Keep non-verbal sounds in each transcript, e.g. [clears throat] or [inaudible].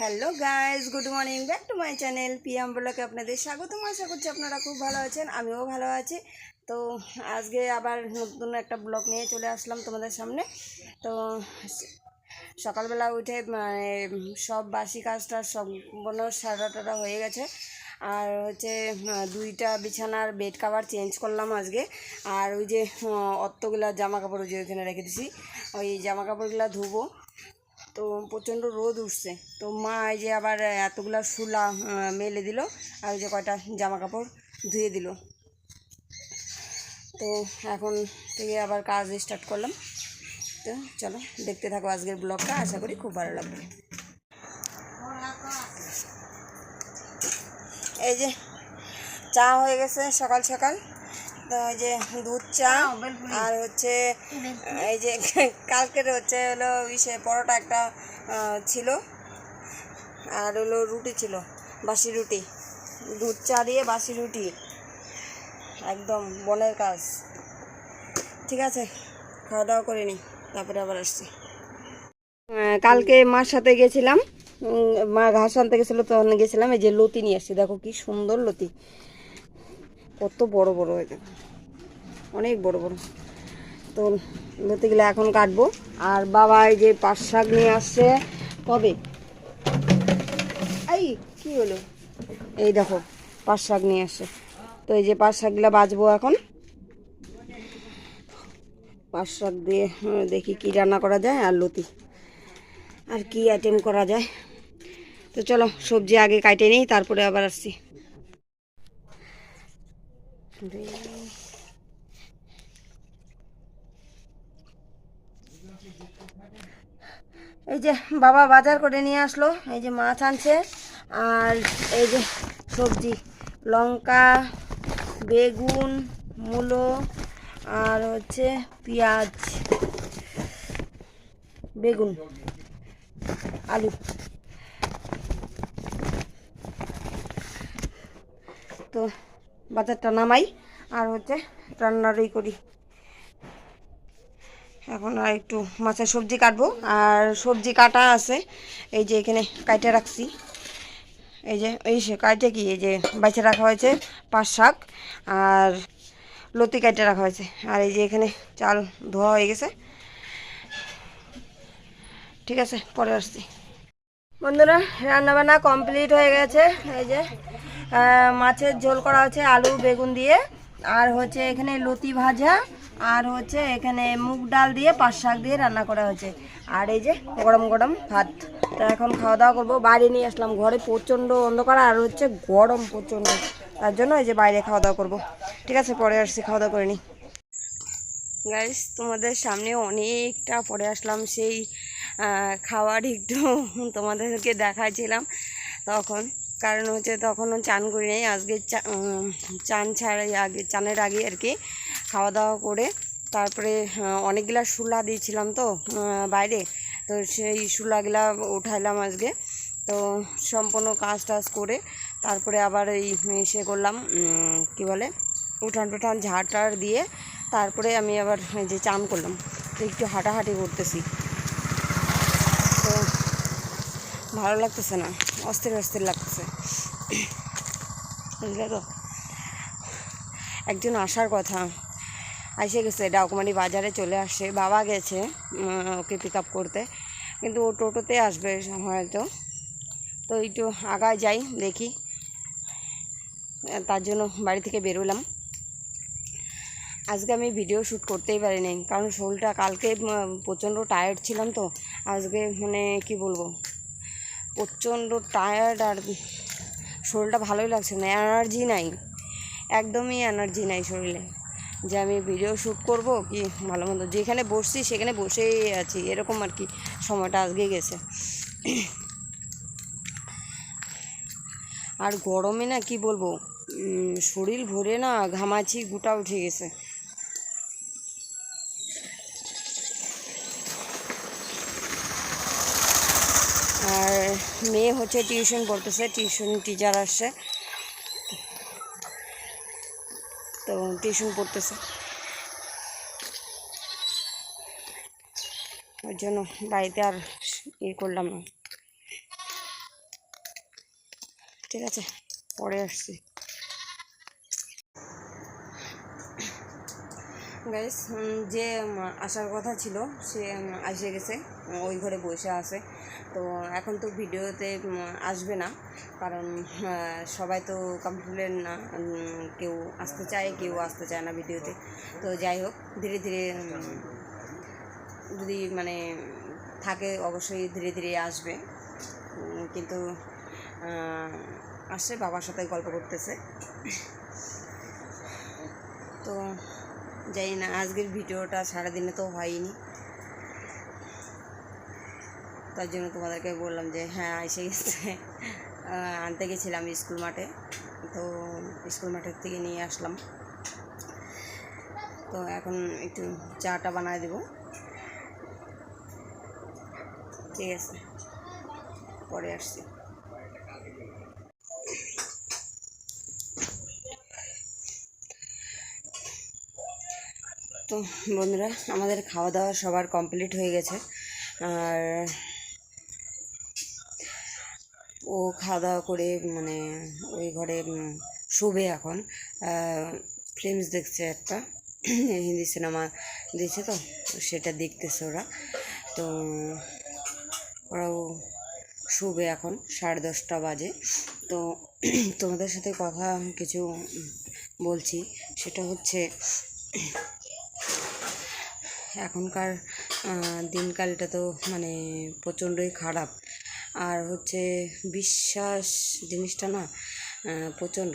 Hello guys good morning back to my channel PM ব্লকে আপনাদের স্বাগতম। আশা করছি আপনারা খুব ভালো আছেন, আমিও ভালো আছি। তো আজকে আবার নতুন একটা ব্লগ নিয়ে চলে আসলাম তোমাদের সামনে। তো সকালবেলা উঠে মানে সব বাসি কাজটা সম্পূর্ণ সারা টারা হয়ে গেছে। আর হচ্ছে, দুইটা বিছানার বেড কাভার চেঞ্জ করলাম আজকে। আর ওই যে অতগুলা জামা কাপড় ওই যে ওইখানে রেখে দিছি। ওই জামা কাপড়গুলো ধুবো। তো প্রচণ্ড রোদ উঠছে। তো মা এই যে আবার এতগুলা আহ, মেলে দিল আর যে কয়টা জামা কাপড় ধুয়ে দিল। তো এখন থেকে আবার কাজ স্টার্ট করলাম। তো চলো দেখতে থাকো আজকের ব্লগটা আশা করি খুব ভালো লাগবে। এই যে চা হয়ে গেছে সকাল সকাল। তো এই যে দুধ চা আর হচ্ছে এই যে [laughs] কালকের হচ্ছে হলো ইসে পরোটা একটা ছিল। আর হলো রুটি ছিল বাসি রুটি। দুধ চা দিয়ে বাসি রুটি। একদম বনের কাজ। ঠিক আছে খাওয়া দাওয়া করে নি তারপরে আবার আসছি। কালকে মার সাথে গেছিলাম। মা ঘাস আনতে গেছিল তখন গেছিলাম এই যে লতি নিয়ে আসছি। দেখো কি সুন্দর লতি। কত বড় বড় হয়ে যাবে। অনেক বড় বড়। তো লতিগুলো এখন কাটবো। আর বাবা এই যে পাট শাক নিয়ে আসছে। কবে? এই, কি হলো? এই দেখো, পাট শাক নিয়ে আসছে। তো এই যে পাট শাকগুলো বাজবো এখন। পাট শাক দিয়ে দেখি কি রান্না করা যায় আর লতি। আর কি আইটেম করা যায়। তো চলো, সবজি আগে কাটে নিই, তারপরে আবার আসছি। এই যে বাবা বাজার করে নিয়ে আসলো, এই যে মাছ আনছে, আর এই যে সবজি, লঙ্কা, বেগুন, মূলো, আর হচ্ছে পেঁয়াজ, বেগুন, আলু। তো বাজারটা নামাই, আর হচ্ছে রান্নারই করি। এখন আর একটু মাছের সবজি কাটবো, আর সবজি কাটা আছে, এই যে এখানে কাইটে রাখছি। এই যে, এই সে কাইটে কি, এই যে বাইচে রাখা হয়েছে পাঁচ শাক, আর লতি কাইটে রাখা হয়েছে। আর এই যে এখানে চাল ধোয়া হয়ে গেছে। ঠিক আছে, পরে আসছি। বন্ধুরা, রান্নাবান্না কমপ্লিট হয়ে গেছে। এই যে মাছের ঝোল করা হচ্ছে আলু, বেগুন দিয়ে। আর হচ্ছে এখানে লতি ভাজা, আর হচ্ছে এখানে মুগ ডাল দিয়ে, পাঁচ শাক দিয়ে রান্না করা হয়েছে। আর এই যে গরম গরম ভাত। তো এখন খাওয়া দাওয়া করব, বাইরে নিয়ে আসলাম ঘরে প্রচণ্ড অন্ধকার, আর হচ্ছে গরম প্রচণ্ড। তার জন্য এই যে বাইরে খাওয়া দাওয়া করব। ঠিক আছে, পরে আসছি, খাওয়া দাওয়া করে নিই গাইস তোমাদের সামনে অনেকটা পরে আসলাম, সেই খাওয়ার একটু তোমাদেরকে দেখাচ্ছিলাম তখন কারণ হচ্ছে তখনও চান করি নাই। আজকে চান ছাড়াই আগে, চানের আগে আর কি খাওয়া দাওয়া করে তারপরে অনেকগুলা শুলা দিয়েছিলাম তো বাইরে। তো সেই শুলাগুলা উঠাইলাম আজকে। তো সম্পূর্ণ কাজ টাজ করে তারপরে আবার এই এসে করলাম কি বলে, উঠান টুঠান ঝাড় দিয়ে তারপরে আমি আবার যে চান করলাম। তো একটু হাঁটাহাঁটি করতেছি তো ভালো লাগতেছে না, অস্থির অস্থির লাগতেছে। বুঝলে তো একজন আসার কথা। এসে গেছে, ডাকুমারি বাজারে চলে আসে। বাবা গেছে ওকে পিক আপ করতে। কিন্তু ও টোটোতে আসবে হয়তো। তো একটু আগায় যাই, দেখি। তার জন্য বাড়ি থেকে বেরোলাম আজকে আমি ভিডিও শ্যুট করতেই পারিনি, কারণ শরীরটা কালকে প্রচণ্ড টায়ার্ড ছিলাম তো। আজকে মানে কি বলব? প্রচণ্ড টায়ার্ড আর শরীরটা ভালোই লাগছে না এনার্জি নাই, একদমই এনার্জি নাই শরীরে। যে আমি ভিডিও শ্যুট করব কি ভালো মন্দ, যেখানে বসছি সেখানে বসেই আছি, এরকম আর কি সময়টা আজকে গেছে। আর গরমে না কি বলব শরীর ভরে না ঘামাচি, গোটা উঠে গেছে আর মেয়ে হচ্ছে টিউশন পড়তেছে, টিউশন টিচার আসছে। তো টিউশন পড়তেছে। ওই জন্য বাড়িতে আর ইয়ে করলাম না। ঠিক আছে, পরে আসছি। গাইস যে আসার কথা ছিল, সে এসে গেছে, ওই ঘরে বসে আছে। তো এখন তো ভিডিওতে আসবে না। কারণ সবাই তো কমপ্লেন না কেউ আসতে চায়, কেউ আসতে চায় না ভিডিওতে। তো যাই হোক, ধীরে ধীরে যদি মানে থাকে, অবশ্যই ধীরে ধীরে আসবে। কিন্তু আসছে, বাবার সাথে গল্প করতেছে। তো, যাই না, আজকের ভিডিওটা সারাদিনে তো হয়নি। তার জন্য তোমাদেরকে বললাম যে হ্যাঁ এসে গেছে। আনতে গেছিলাম স্কুল মাঠে। তো স্কুল মাঠের থেকে নিয়ে আসলাম। তো এখন একটু চাটা বানায় দেবো। ঠিক আছে। পরে আসছি। তো বন্ধুরা, আমাদের খাওয়া দাওয়া সবার কমপ্লিট হয়ে গেছে। আর ও খাওয়া দাওয়া করে মানে ওই ঘরে শোবে এখন। ফিল্মস দেখছে একটা, [clears throat] হিন্দি সিনেমা দিয়েছে তো, সেটা দেখতেছে ওরা। তো ওরাও শুবে এখন, সাড়ে দশটা বাজে। তো [clears throat] তোমাদের সাথে কথা কিছু বলছি, সেটা হচ্ছে এখনকার দিনকালটা তো মানে প্রচণ্ডই খারাপ। আর হচ্ছে বিশ্বাস জিনিসটা না প্রচণ্ড।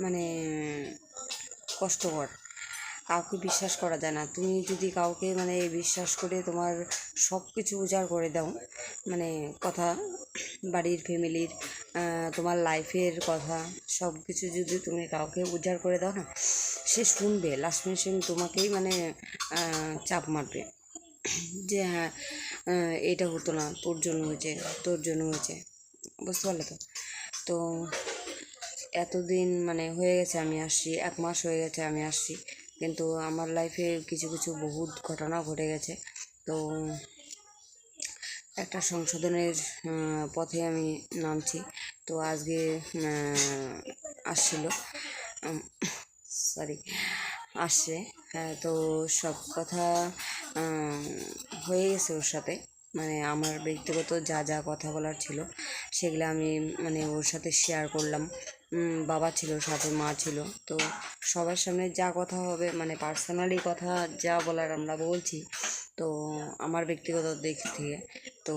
মানে কষ্টকর। কাউকে বিশ্বাস করা যায় না। তুমি যদি কাউকে মানে বিশ্বাস করে তোমার সব কিছু উজাড় করে দাও মানে কথা, বাড়ির ফ্যামিলির তোমার লাইফের কথা সব কিছু যদি তুমি কাউকে উজাড় করে দাও না, সে শুনবে। লাস্ট মিনিট তোমাকেই মানে চাপ মারবে। যে হ্যাঁ এটা হতো না, তোর জন্য হয়েছে, তোর জন্য হয়েছে। বুঝতে পারলে তো? তো এতদিন মানে হয়ে গেছে, আমি আসছি, এক মাস হয়ে গেছে আমি আসছি। কিন্তু আমার লাইফে কিছু কিছু বহুত ঘটনা ঘটে গেছে। তো একটা সংশোধনের পথে আমি নামছি। তো আজকে আসছিল সরি আসছে। তো সব কথা হয়ে গেছে ওর সাথে। মানে আমার ব্যক্তিগত যা যা কথা বলার ছিল, সেগুলো আমি মানে ওর সাথে শেয়ার করলাম। বাবা ছিল, সাথে মা ছিল। তো সবার সামনে যা কথা হবে মানে পার্সোনালি কথা যা বলার আমরা বলছি, তো আমার ব্যক্তিগত দিক থেকে। তো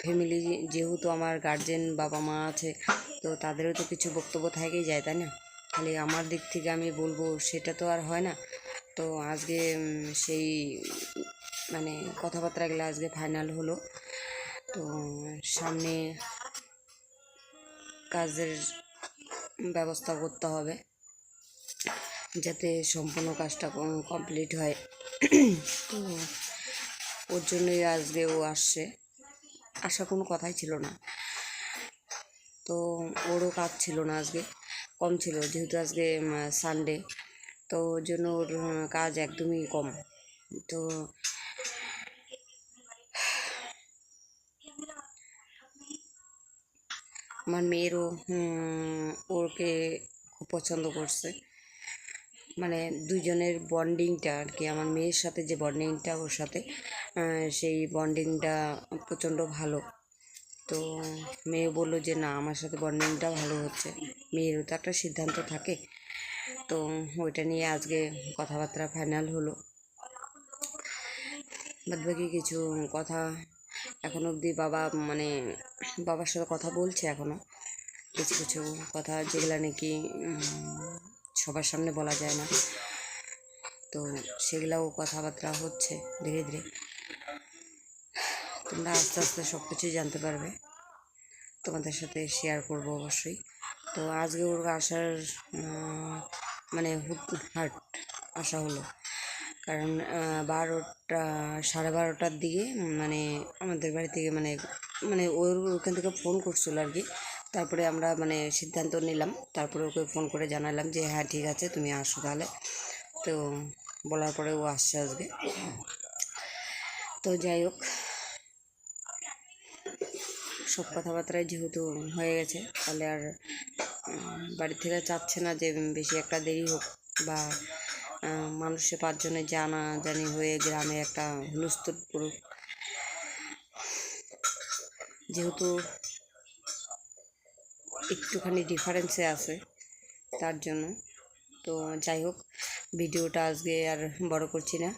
ফ্যামিলি যেহেতু আমার গার্জেন বাবা মা আছে, তো তাদেরও তো কিছু বক্তব্য থেকেই যায়, তাই না? খালি আমার দিক থেকে আমি বলব, সেটা তো আর হয় না। তো আজকে সেই মানে কথাবার্তাগুলো আজকে ফাইনাল হলো। তো, সামনে কাজের ব্যবস্থা করতে হবে, যাতে সম্পূর্ণ কাজটা কমপ্লিট হয়। তো, ওর জন্যই আজকে ও আসছে। আসা কোনো কথাই ছিল না। তো, ওরও কাজ ছিল না আজকে, কম ছিল। যেহেতু আজকে সানডে তো ওর জন্য ওর কাজ একদমই কম। তো আমার মেয়েরও ওকে খুব পছন্দ করছে। মানে দুজনের বন্ডিংটা আর কি, আমার মেয়ের সাথে যে বন্ডিংটা, ওর সাথে সেই বন্ডিংটা প্রচণ্ড ভালো। তো মেয়ে বলল যে, না, আমার সাথে বন্ডিংটা ভালো হচ্ছে। মেয়েরও তো একটা সিদ্ধান্ত থাকে। তো ওইটা নিয়ে আজকে কথাবার্তা ফাইনাল হলো। বাদবাকি কিছু কথা এখন অবধি বাবা মানে বাবার সাথে কথা বলছে এখনও কিছু কিছু কথা যেগুলো নাকি সবার সামনে বলা যায় না। তো সেগুলাও কথাবার্তা হচ্ছে ধীরে ধীরে। তোমরা আস্তে আস্তে সব কিছুই জানতে পারবে। তোমাদের সাথে শেয়ার করব অবশ্যই। তো আজকে ওর আসার মানে হুটহাট আসা হলো। কারণ বারোটা, সাড়ে বারোটার দিকে মানে আমাদের বাড়ি থেকে মানে মানে ওর ওখান থেকে ফোন করছিল আর কি তারপরে আমরা মানে সিদ্ধান্ত নিলাম। তারপরে ওকে ফোন করে জানালাম যে হ্যাঁ ঠিক আছে, তুমি আসো তাহলে। তো বলার পরে ও আসছে আজকে। তো যাই হোক, সব কথাবার্তায় যেহেতু হয়ে গেছে, তাহলে আর বাড়ি থেকে চাচ্ছে না যে বেশি একটা দেরি হোক বা মানুষে পাঁচজনে জানা জানি হয়ে গ্রামে একটা হুলস্থুল পড়ুক যেহেতু একটুখানি ডিফারেন্সে আছে তার জন্য। তো যাই হোক, ভিডিওটা আজকে আর বড় করছি না।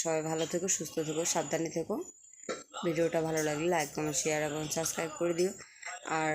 সবাই ভালো থেকো, সুস্থ থেকো, সাবধানে থেকো। ভিডিওটা ভালো লাগলে লাইক কমেন্ট শেয়ার এবং সাবস্ক্রাইব করে দিও। আর